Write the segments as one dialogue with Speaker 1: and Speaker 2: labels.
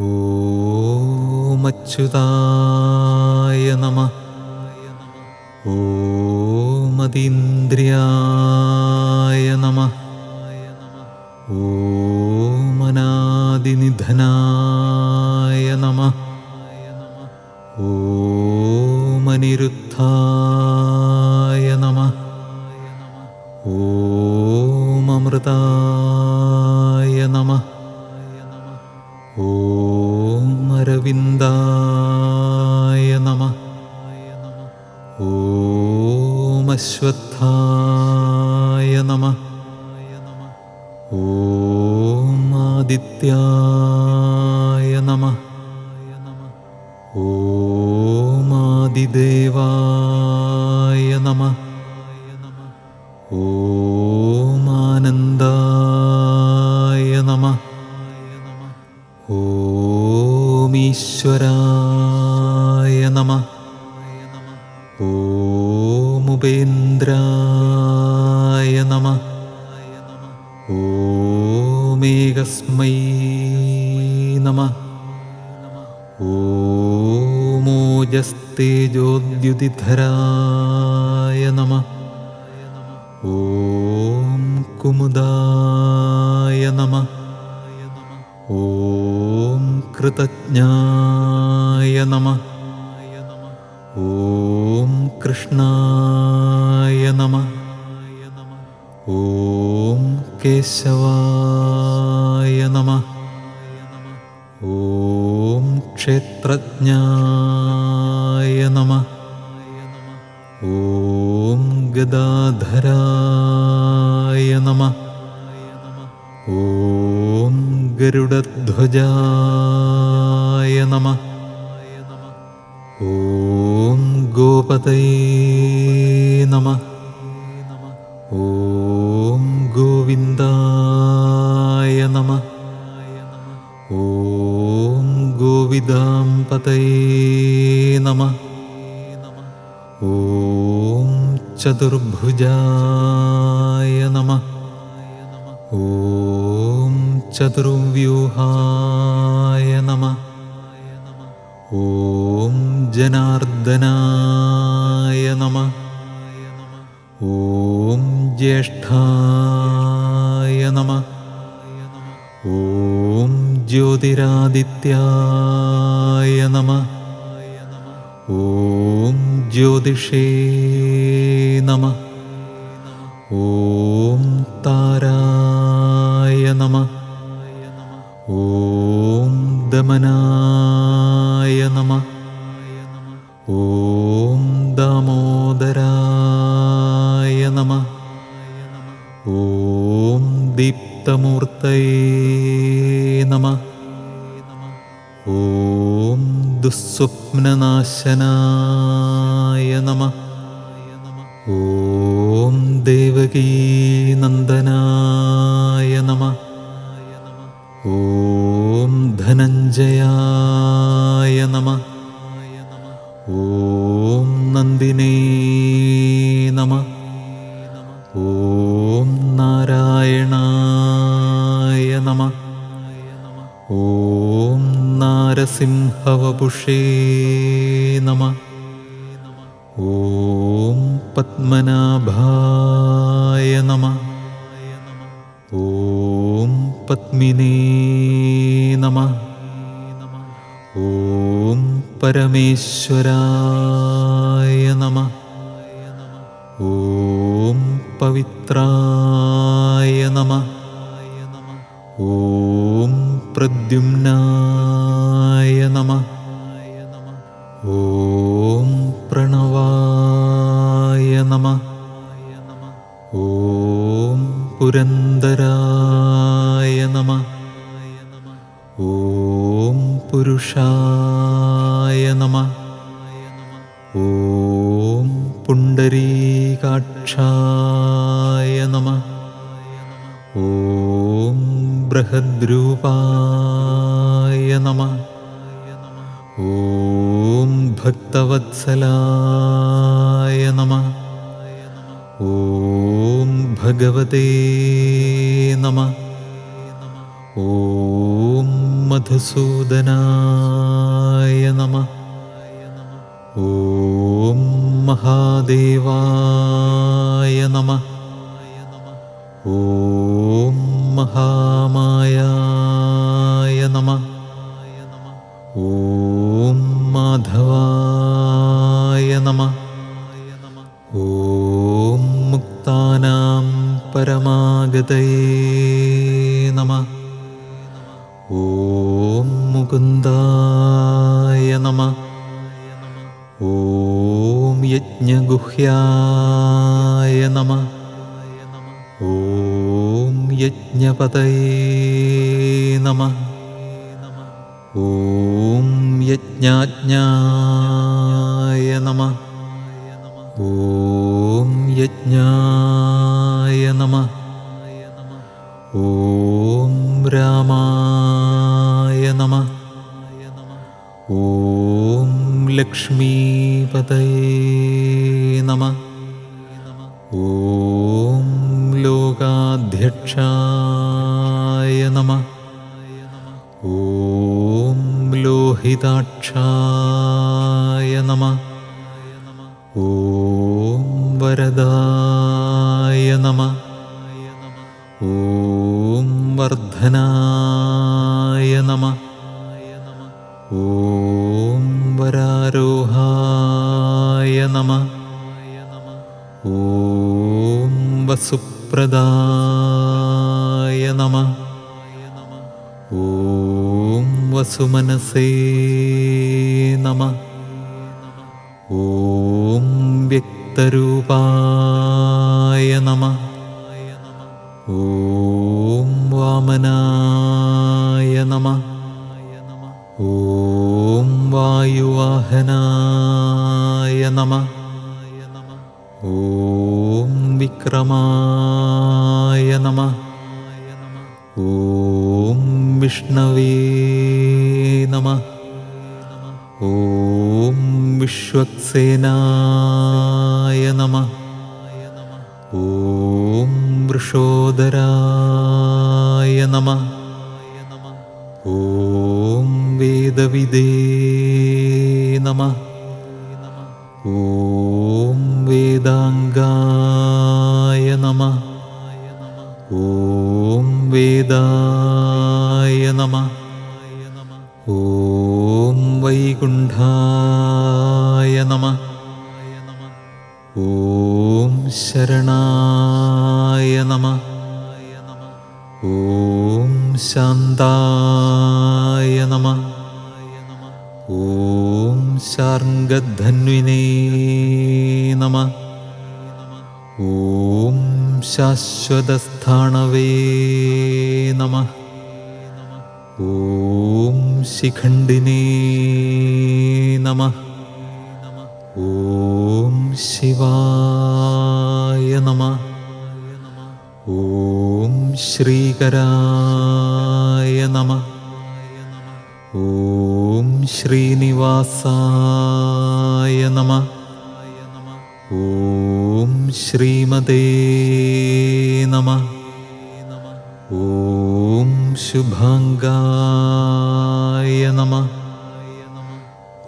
Speaker 1: ഓമച്യുതായ നമ. ഓമതീന്ദ്രിയായ നമ. ഓമനാദിനിധനായ നമ. ഓമനിരുദ്ധായ ഓമശ്വത്ഥായ നമ. ഓമാദിത്യായ നമ. ഓമാദിദേവായ നമ. ഓമാനന്ദായ നമ. ഓമീശ്വരായ നമ. ഓമുപേന്ദ്രായ നമ. ഓമേകസ്മൈ നമ. ഓമോജസ്തേജോദ്യുതിധരായ നമ. ഓം കുമുദായ നമ. ഓം കൃതജ്ഞായ നമ. ഓം കൃഷ്ണായ നമ. ഓം കേശവായ നമ. ഓം ക്ഷേത്രജ്ഞായ നമ. ഓം ഗദാധരായ നമ. ഓം ഗരുഡധ്വജായ നമ. ഓം ഗോപതയേ നമ. ഓം ഗോവിന്ദായ നമ. ഓം ഗോവിദാംപതയേ നമ. ഓം ചതുർഭുജായ നമ. ഓം ചതുർവ്യൂഹായ നമ. ഓം ജനാർദ്ദനായ ഓം ജ്യേഷ്ഠായ നമ. ഓം ജ്യോതിരാദിത്യായ നമ. ഓം ജ്യോതിഷേ നമ. ഓം താരായ നമ. ഓം ദമനായ നമ. ഓം ദാമോദരായ ഓം ദീപ്തമൂർത്തയേ നമ. ഓം ദുസ്വപ്നനാശനായ നമ. ഓം ദേവകീനന്ദനായ നമ. ഓം ഓം നാരസിംഹവപുഷേ നമ. ഓം പത്മനാഭായ നമ. ഓം പത്മിനേ നമ. ഓം പരമേശ്വരായ നമ. ഓം പവിത്രായ നമ. ഓം പ്രദ്യുമ്നായ നമ. ഓം പ്രണവായ നമ. ഓം പുരന്തരായ നമ. ഓം പുരുഷായ നമ. ഓം പുണ്ടരീകാക്ഷായ നമ. ഓം ബൃഹദ്രൂപായ നമ. ഓം ഭക്തവത്സലായ നമ. ഓം ഭഗവതേ നമ. ഓം മധുസൂദനായ नमः നമ. ഓം മഹാദേവായ നമ. ഓം മുക്താനാം പരമാഗതയേ നമ. ഓം മുകുന്ദായ നമ. ഓം യജ്ഞഗുഹ്യായ നമ. ഓം യജ്ഞപതയേ നമ. ഓം യജ്ഞാജ്ഞായ നമ. ഓം യജ്ഞായ നമ. ഓം രാമായ നമ. ഓം ലക്ഷ്മീപതയേ നമ. ഓം ലോകാധ്യക്ഷായ നമ. ഓം ലോഹിതാക്ഷായ ഓം വർദ്ധനായ നമ. ഓം വരാരോഹായ നമ. ഓം വസുപ്രദായ നമ. ഓം വസുമനസേ നമ. ഓം വ്യക്തരൂപായ നമ. ഓം വാമനായ നമ. ഓം വായുവാഹനായ നമ. ഓം വിക്രമായ നമ. ഓം വിഷ്ണവേ നമ. ഓം വിശ്വക്സേനായ നമ. ഓം വൃഷോദരായ നമ. ഓം വേദവിദേ നമ. ഓം വേദാംഗായ നമ. ഓം വേദായ നമ. ഓം വൈകുണ്ഠായ നമ. ഓം ശരണായ ശാർഗധന്വിനേ നമ. ഓം ശാശ്വതസ്ഥാണവേ നമ. ഓം ശിഖണ്ഡിനേ നമ. ഓം ശിവായ നമ. ഓം ശ്രീകരായ ശ്രീനിവാസായ നമ. ഓം ശ്രീമതേ നമ. ഓം ശുഭാംഗായ നമ.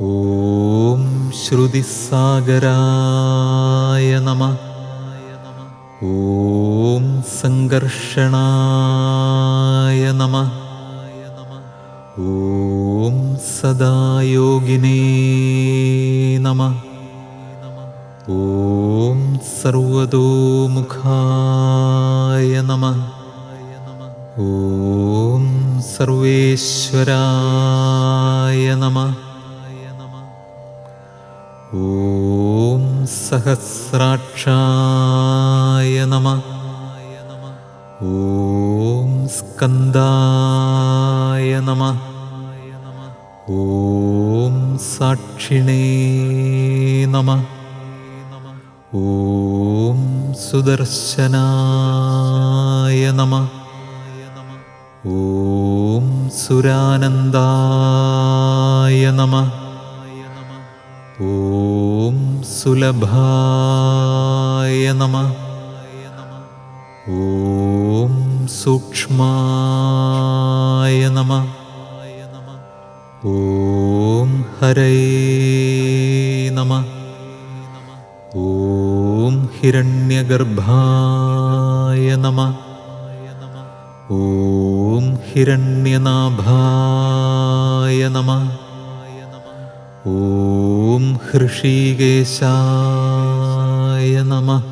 Speaker 1: ഓം ശ്രുതിസാഗരായ നമ. ഓം സംഘർഷണായ നമ. ഓം സദായോഗിനേ നമ ഓം സർവതോമുഖായ നമ ഓം സർവേശ്വരായ നമ ഓം സഹസ്രാക്ഷായ നമ ഓം സ്കന്ദായ നമ ഓം സാക്ഷിണേ നമ. ഓം സുദർശനായ നമ. ഓം സുരാനന്ദായ നമ. ഓം സുലഭായ നമ. ഓം സൂക്ഷ്മായ നമ. ഓം ഹരൈ നമ. ഓം ഹിരണ്യഗർഭായ നമ. ഓം ഹിരണ്യനാഭായ നമ. ഓം ഹൃഷീകേശായ നമ.